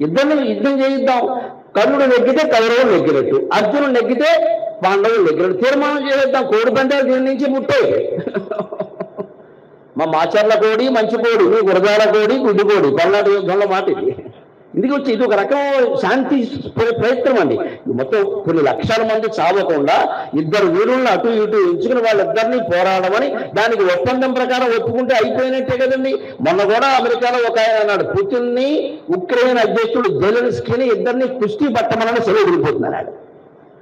ఇద్దరిని యుద్ధం చేయిద్దాం. కర్ణుడు నెగ్గితే కౌరవులు నెగ్గినట్టు. అర్జునుడు నెగ్గితే పాండవులు నెగ్గినట్టు. తీర్మానం చేసేద్దాం. కోడి పందాలు దీని నుంచి ముట్టే మా మాచర్ల కోడి మంచి కోడి గురదాల గురజాల కోడి గుడ్డు కోడి పల్నాడు యుద్ధంలో మాట ఇది ఇందుకు వచ్చి ఇది ఒక రకం శాంతి ప్రయత్నం అండి. మొత్తం కొన్ని లక్షల మంది చావకుండా ఇద్దరు వీరులను అటు ఇటు ఎంచుకుని వాళ్ళిద్దరిని పోరాడమని దానికి ఒప్పందం ప్రకారం ఒప్పుకుంటే అయిపోయినట్టే కదండి. మొన్న కూడా అమెరికాలో ఒక ఆయన అన్నాడు పుతిన్ని ఉక్రెయిన్ అధ్యక్షుడు జెలెన్స్కీని ఇద్దరిని కుస్తీ పట్టమనని సెలవు వెళ్ళిపోతున్నాడు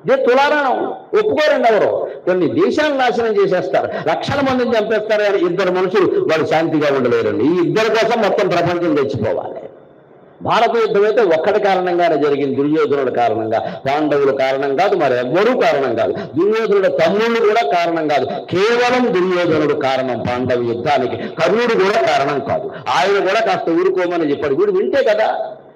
ఇదే తులారాణం. ఒప్పుకోరండి ఎవరు? కొన్ని దేశాలను నాశనం చేసేస్తారు. లక్షల మందిని చంపేస్తారు. ఇద్దరు మనుషులు వాళ్ళు శాంతిగా ఉండలేరండి. ఈ ఇద్దరి కోసం మొత్తం ప్రపంచం తెచ్చిపోవాలి. భారత యుద్ధం అయితే ఒక్కడి కారణంగానే జరిగింది. దుర్యోధనుడు కారణంగా పాండవులు కారణం కాదు మరి ఎవ్వరూ కారణం కాదు. దుర్యోధనుడు తమ్ముళ్ళు కూడా కారణం కాదు. కేవలం దుర్యోధనుడు కారణం పాండవ యుద్ధానికి. కర్ణుడు కూడా కారణం కాదు. ఆయన కూడా కాస్త ఊరుకోమని చెప్పాడు. వీడు వింటే కదా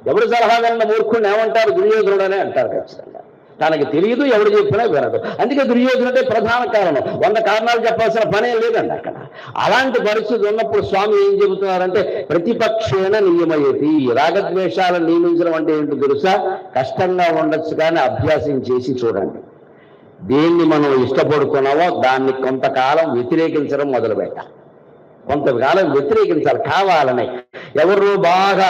ఎవరు సలహా కన్నా మూర్ఖుడిని ఏమంటారు? దుర్యోధనుడు అనే అంటారు ఖచ్చితంగా. తనకి తెలియదు ఎవడు చెప్పినా వినడు అందుకే దుర్యోధనుడే ప్రధాన కారణం. వంద కారణాలు చెప్పాల్సిన పనే లేదండి అక్కడ. అలాంటి పరిస్థితి ఉన్నప్పుడు స్వామి ఏం చెబుతున్నారంటే ప్రతిపక్షేణ నియమయతి. రాగద్వేషాలను నియమించడం అంటే ఏంటో తెలుసా? కష్టంగా ఉండొచ్చు కానీ అభ్యాసం చేసి చూడండి. దేన్ని మనం ఇష్టపడుతున్నామో దాన్ని కొంతకాలం వ్యతిరేకించడం మొదలుపెట్టాలి. కొంతకాలం వ్యతిరేకించాలి. కావాలని ఎవరు బాగా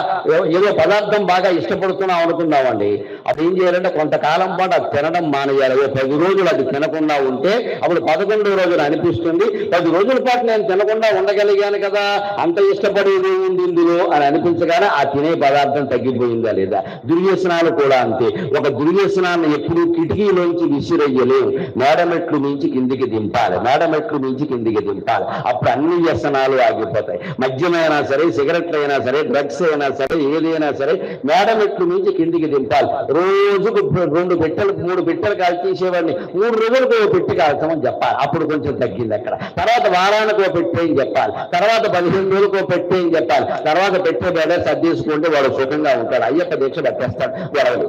ఏదో పదార్థం బాగా ఇష్టపడుతున్నాం అనుకున్నామండి అది ఏం చేయాలంటే కొంతకాలం పాటు అది తినడం మానేయాలి. ఓ పది రోజులు అది తినకుండా ఉంటే అప్పుడు పదకొండవ రోజులు అనిపిస్తుంది. పది రోజుల పాటు నేను తినకుండా ఉండగలిగాను కదా అంత ఇష్టపడేది ఏముంది ఇందులో అని అనిపించగానే ఆ తినే పదార్థం తగ్గిపోయిందా లేదా? దుర్వ్యసనాలు కూడా అంతే. ఒక దుర్వ్యసనాన్ని ఎప్పుడూ కిటికీలోంచి విసిరయ్యలేవు మేడమెట్లు మించి కిందికి దింపాలి. మేడమెట్లు మించి కిందికి దింపాలి. అప్పుడు అన్ని వ్యసనాలు ఆగిపోతాయి. మద్యమైనా సరే అయినా సరే డ్రగ్స్ అయినా సరే ఏదైనా సరే మేడమెట్లు మించి కిందికి దింపాలి. రోజుకు రెండు బిట్టలు మూడు బిట్టలు కాల్చేసేవాడిని మూడు రోజులకు ఓ పెట్టి కాల్చమని చెప్పాలి. అప్పుడు కొంచెం తగ్గింది అక్కడ. తర్వాత వారానికి ఓ పెట్టే అని చెప్పాలి. తర్వాత పదిహేను రోజులకు ఓ పెట్టే అని చెప్పాలి. తర్వాత పెట్టే బేడ సర్దేసుకుంటే వాడు సుఖంగా ఉంటాడు. అయ్యప్ప దీక్ష పెట్టేస్తాడు. వరవడు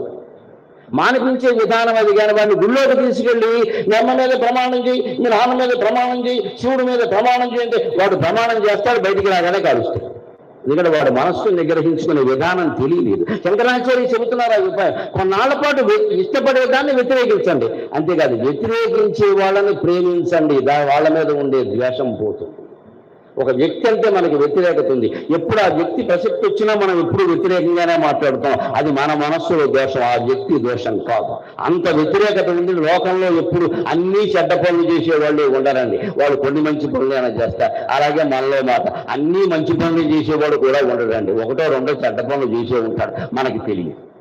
మానిపించే విధానం అది కానీ వాడిని గుళ్ళోకి తీసుకెళ్ళి నమ్మ మీద ప్రమాణం చేయి మీ నాన్న మీద ప్రమాణం చేయి శివుడి మీద ప్రమాణం చేయండి వాడు ప్రమాణం చేస్తాడు బయటికి రాగానే కాలుస్తాడు. ఎందుకంటే వాడు మనస్సు నిగ్రహించుకునే విధానం తెలియలేదు. శంకరాచార్య చెబుతున్నారు ఆ ఉపాయం కొన్నాళ్ళ పాటు ఇష్టపడే దాన్ని వ్యతిరేకించండి. అంతేకాదు వ్యతిరేకించే వాళ్ళని ప్రేమించండి. దా వాళ్ళ మీద ఉండే ద్వేషం పోతుంది. ఒక వ్యక్తి అంటే మనకి వ్యతిరేకత ఉంది. ఎప్పుడు ఆ వ్యక్తి ప్రసక్తి వచ్చినా మనం ఎప్పుడు వ్యతిరేకంగానే మాట్లాడుతాం. అది మన మనస్సులో దోషం ఆ వ్యక్తి దోషం కాదు. అంత వ్యతిరేకత ఉంది లోకంలో ఎప్పుడు అన్ని చెడ్డ పనులు చేసేవాళ్ళు ఉండరండి. వాళ్ళు కొన్ని మంచి పనులైనా చేస్తారు. అలాగే మనలో మాట అన్ని మంచి పనులు చేసేవాడు కూడా ఉండడండి. ఒకటో రెండో చెడ్డ పనులు చేసే ఉంటాడు. మనకి తెలియదు.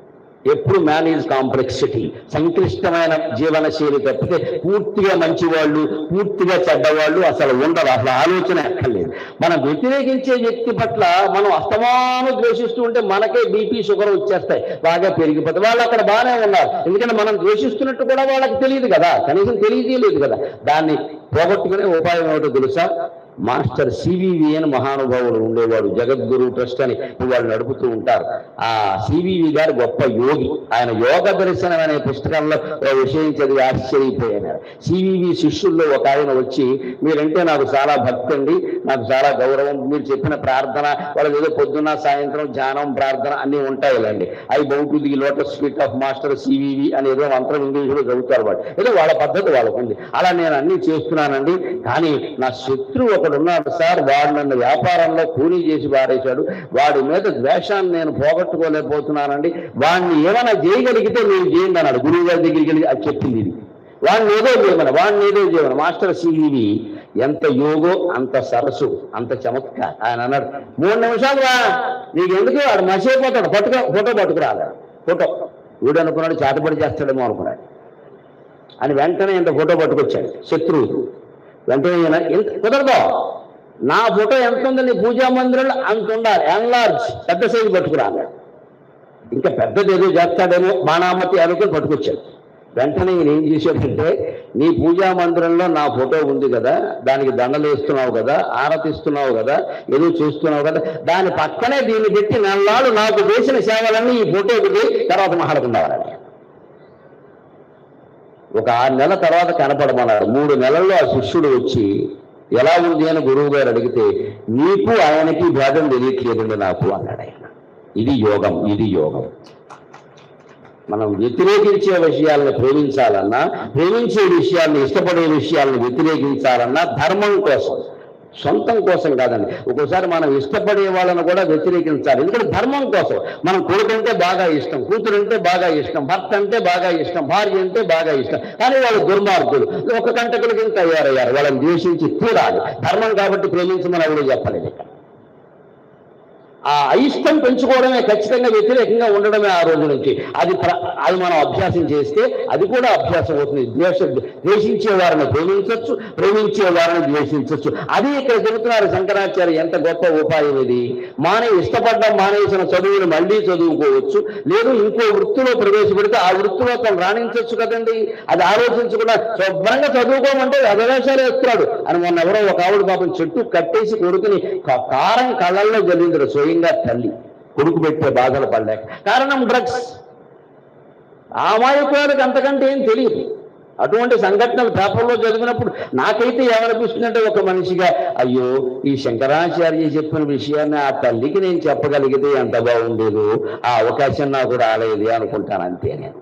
ఎప్పుడు మేనేజ్ కాంప్లెక్సిటీ సంక్లిష్టమైన జీవనశైలి తప్పితే పూర్తిగా మంచివాళ్ళు పూర్తిగా చెడ్డవాళ్ళు అసలు ఉండరు. అసలు ఆలోచన ఎక్కర్లేదు. మనం వ్యతిరేకించే వ్యక్తి పట్ల మనం అస్తమానం ద్వేషిస్తూ ఉంటే మనకే బీపీ షుగర్ వచ్చేస్తాయి. బాగా పెరిగిపోతాయి వాళ్ళు అక్కడ బాగానే ఉన్నారు. ఎందుకంటే మనం ద్వేషిస్తున్నట్టు కూడా వాళ్ళకి తెలియదు కదా. కనీసం తెలియజేయలేదు కదా. దాన్ని పోగొట్టుకునే ఉపాయం ఏమిటో తెలుసా? మాస్టర్ సివివి అని మహానుభావుడు ఉండేవాడు జగద్గురు ట్రస్ట్ అని వాళ్ళు నడుపుతూ ఉంటారు. ఆ సివివి గారు గొప్ప యోగి. ఆయన యోగ దర్శనం అనే పుస్తకంలో విషయం చదివి ఆశ్చర్యపోయాను సివివి శిష్యుల్లో ఒక ఆయన వచ్చి మీరంటే నాకు చాలా భక్తి అండి నాకు చాలా గౌరవం మీరు చెప్పిన ప్రార్థన వాళ్ళకి ఏదో పొద్దున్న సాయంత్రం ధ్యానం ప్రార్థన అన్ని ఉంటాయిలండి I bow to the lotus feet of master CVV అని ఏదో మంత్రం ఇంగ్లీష్లో చదువుతారు వాళ్ళు ఏదో వాళ్ళ పద్ధతి వాళ్ళకు ఉంది అలా నేను అన్ని చేస్తున్నానండి. కానీ నా శత్రువు ఒకడు ఉన్నాడు సార్ వాడు నన్ను వ్యాపారంలో కూలీ చేసి పారేశాడు. వాడి మీద ద్వేషాన్ని నేను పోగొట్టుకోలేకపోతున్నానండి. వాడిని ఏమైనా చేయగలిగితే నేను చేయండి అన్నాడు. గురువు గారి దగ్గరికి వెళ్ళి అది చెప్పింది ఇది. వాడిని ఏదో చేయమని వాడిని ఏదో చేయమని. మాస్టర్ సివివి ఎంత యోగో అంత సరస్సు అంత చమత్కార. ఆయన అన్నాడు మూడు నిమిషాలు రా. నీకు ఎందుకు వాడు మసిపోతాడు పట్టుకో ఫోటో పట్టుకురాలి ఫోటో. వీడు అనుకున్నాడు చాటుబడి చేస్తాడేమో అనుకున్నాడు. అని వెంటనే ఇంత ఫోటో పట్టుకొచ్చాడు శత్రువు. వెంటనే ఈయన, కుదరదు. నా ఫోటో ఎంత ఉంది నీ పూజా మందిరంలో అంత ఉండాలి. ఎన్లార్జ్ పెద్ద సైజు పట్టుకురాలి. ఇంకా పెద్దది ఏదో చేస్తాడేమో బాణామతి అనుకుని పట్టుకొచ్చాడు. వెంటనే ఈయన ఏం చేశాడంటే నీ పూజా మందిరంలో నా ఫోటో ఉంది కదా దానికి దండలు వేస్తున్నావు కదా ఆరతిస్తున్నావు కదా ఏదో చేస్తున్నావు కదా దాని పక్కనే దీన్ని పెట్టి నల్లాడు నాకు చేసిన సేవలన్నీ ఈ ఫోటోకి తర్వాత మాట్లాడుకున్నావాలని ఒక ఆరు నెలల తర్వాత కనపడమన్నాడు మూడు నెలల్లో ఆ శిష్యుడు వచ్చి ఎలా ఉంది? అని గురువు గారు అడిగితే నీకు ఆయనకి భేదం తెలియట్లేదండి నాకు అన్నాడు ఆయన. ఇది యోగం ఇది యోగం. మనం వ్యతిరేకించే విషయాలను ప్రేమించాలన్నా ప్రేమించే విషయాలను ఇష్టపడే విషయాలను వ్యతిరేకించాలన్నా ధర్మం కోసం. సొంతం కోసం కాదండి. ఒక్కోసారి మనం ఇష్టపడే వాళ్ళని కూడా వ్యతిరేకించాలి. ఎందుకంటే ధర్మం కోసం మనం కొడుకంటే బాగా ఇష్టం కూతురు అంటే బాగా ఇష్టం భర్త అంటే బాగా ఇష్టం భార్య అంటే బాగా ఇష్టం. కానీ వాళ్ళు దుర్మార్గులు. ఒక కంటకులు కింద తయారయ్యారు? వాళ్ళని ద్వేషించి తీరాలి. ధర్మం కాబట్టి ప్రేమించమని ఎవరు చెప్పలేదు ఇక్కడ. ఆ అయిష్టం పెంచుకోవడమే ఖచ్చితంగా వ్యతిరేకంగా ఉండడమే ఆ రోజు నుంచి. అది ప్ర- అది మనం అభ్యాసం చేస్తే అది కూడా అభ్యాసం అవుతుంది. ద్వేష ద్వేషించే వారిని ప్రేమించవచ్చు ప్రేమించే వారిని ద్వేషించవచ్చు అది ఇక్కడ చెబుతున్నారు శంకరాచార్య ఎంత గొప్ప ఉపాయం ఇది. మానే ఇష్టపడ్డం మానేసిన చదువుని మళ్ళీ చదువుకోవచ్చు. లేదు ఇంకో వృత్తిలో ప్రవేశపెడితే ఆ వృత్తిలో తను రాణించవచ్చు కదండి. అది ఆలోచించకుండా శుభ్రంగా చదువుకోమంటే అదవేశాలు వేస్తున్నాడు. అని మొన్న ఎవరో ఒక ఆవిడ పాపం చెట్టు కట్టేసి కొడుకుని క- కారం కళ్ళల్లో జరిగింది స్వయంగా తల్లి కొడుకు పెట్టే బాధలు పడలేక. కారణం డ్రగ్స్ అమాయకులకు అంతకంటే ఏం తెలియదు. అటువంటి సంఘటనలు పేపర్లో చదివినప్పుడు నాకైతే ఏమనిపిస్తుందంటే ఒక మనిషిగా అయ్యో ఈ శంకరాచార్య చెప్పిన విషయాన్ని ఆ తల్లికి నేను చెప్పగలిగితే ఎంత బాగుండేదో ఆ అవకాశం నాకు రాలేదు అనుకుంటాను అంతే నేను.